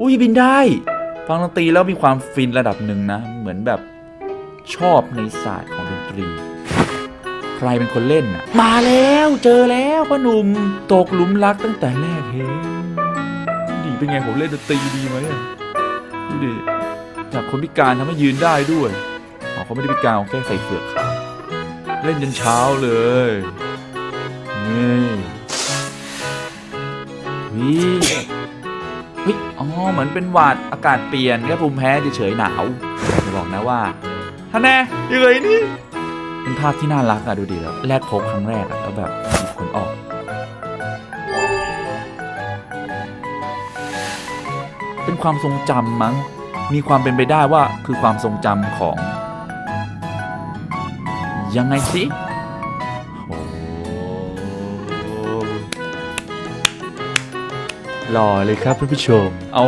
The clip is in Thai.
อุ้ยบินได้ ฟังดนตรีแล้วมีความฟินระดับหนึ่งนะ เหมือนแบบชอบในศาสตร์ของดนตรี ใครเป็นคนเล่นน่ะ มาแล้วเจอแล้วพ่อหนุ่มตกหลุมรักตั้งแต่แรกเห็นดีเป็นไงผมเล่นดนตรีดีไหมดูดิจากคนพิการทำให้ยืนได้ด้วยอ๋อเขาไม่ได้พิการเขาแค่ใส่เฟือกเล่นจนเช้าเลยนี่วิ เหมือนเป็นหวัดอากาศเปลี่ยนแค่ภูมิแพ้เฉยๆหนาวจะบอกนะว่าท่านแน่ยังไงนี่เป็นภาพที่น่ารักอะดูดิแล้วแรกพบครั้งแรกอะแล้วแบบหยิบขนออกเป็นความทรงจำมั้ง มีความเป็นไปได้ว่าคือความทรงจำของ ยังไงสิ หล่อเลยครับท่านผู้ชมเอา